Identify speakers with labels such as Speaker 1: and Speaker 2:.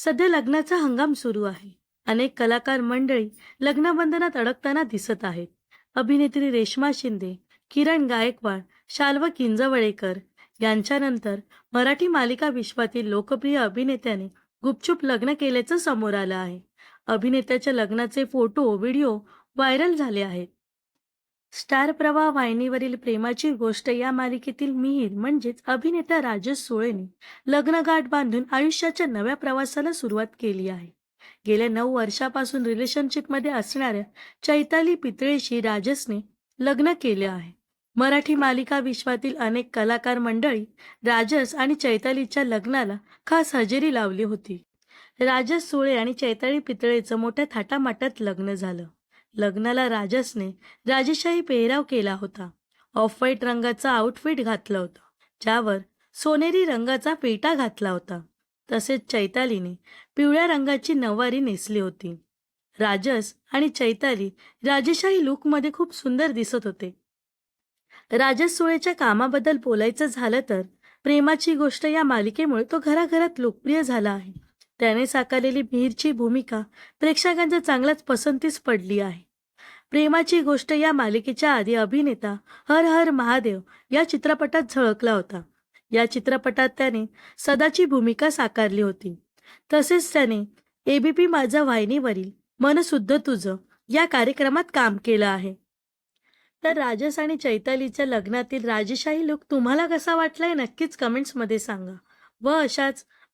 Speaker 1: सध्या लग्नाचा हंगाम सुरू आहे. अनेक कलाकार मंडळी लग्नबंधनात अडकताना दिसत आहेत. अभिनेत्री रेश्मा शिंदे किरण गायकवाड शाल्व किंजवळेकर यांच्यानंतर मराठी मालिका विश्वातील लोकप्रिय अभिनेत्याने गुपचूप लग्न केल्याचं समोर आलं आहे. अभिनेत्याच्या लग्नाचे फोटो व्हिडिओ व्हायरल झाले आहेत. स्टार प्रवाह वाहिनीवरील प्रेमाची गोष्ट या मालिकेतील मिहीर म्हणजेच अभिनेता राजेश सुळेने लग्नगाठ बांधून आयुष्याच्या नव्या प्रवासाला सुरुवात केली आहे. गेल्या नऊ वर्षापासून रिलेशनशिपमध्ये असणाऱ्या चैताली पितळेशी राजसने लग्न केले आहे. मराठी मालिका विश्वातील अनेक कलाकार मंडळी राजस आणि चैतालीच्या लग्नाला खास हजेरी लावली होती. राजस सुळे आणि चैताली पितळेचं मोठ्या थाटामाटात लग्न झालं. लग्नाला राजसने राजेशाही पेहराव केला होता. ऑफ व्हाईट रंगाचा आउटफिट घातलं होतं. ज्यावर सोनेरी रंगाचा फेटा घातला होता. तसेच चैतालीने पिवळ्या रंगाची नऊवारी नेसली होती. राजस आणि चैताली राजेशाही लुकमध्ये खूप सुंदर दिसत होते. राजस सुळेच्या कामाबद्दल बोलायचं झालं तर प्रेमाची गोष्ट या मालिकेमुळे तो घराघरात लोकप्रिय झाला आहे. त्याने साकारलेली मिहीरची भूमिका प्रेक्षकांच्या चांगल्याच पसंतीस पडली आहे. प्रेमाची गोष्ट या मालिकेच्या आधी अभिनेता हर हर महादेव या चित्रपटात झळकला होता. या चित्रपटात त्याने सदाची भूमिका साकारली होती. तसेच त्याने एबीपी माझा वाहिनीवरील मनसुद्ध तुझं या कार्यक्रमात काम केलं आहे. तर राजस आणि चैतालीच्या लग्नातील राजेशाही लुक तुम्हाला कसा वाटलाय नक्कीच कमेंट्समध्ये सांगा व अशाच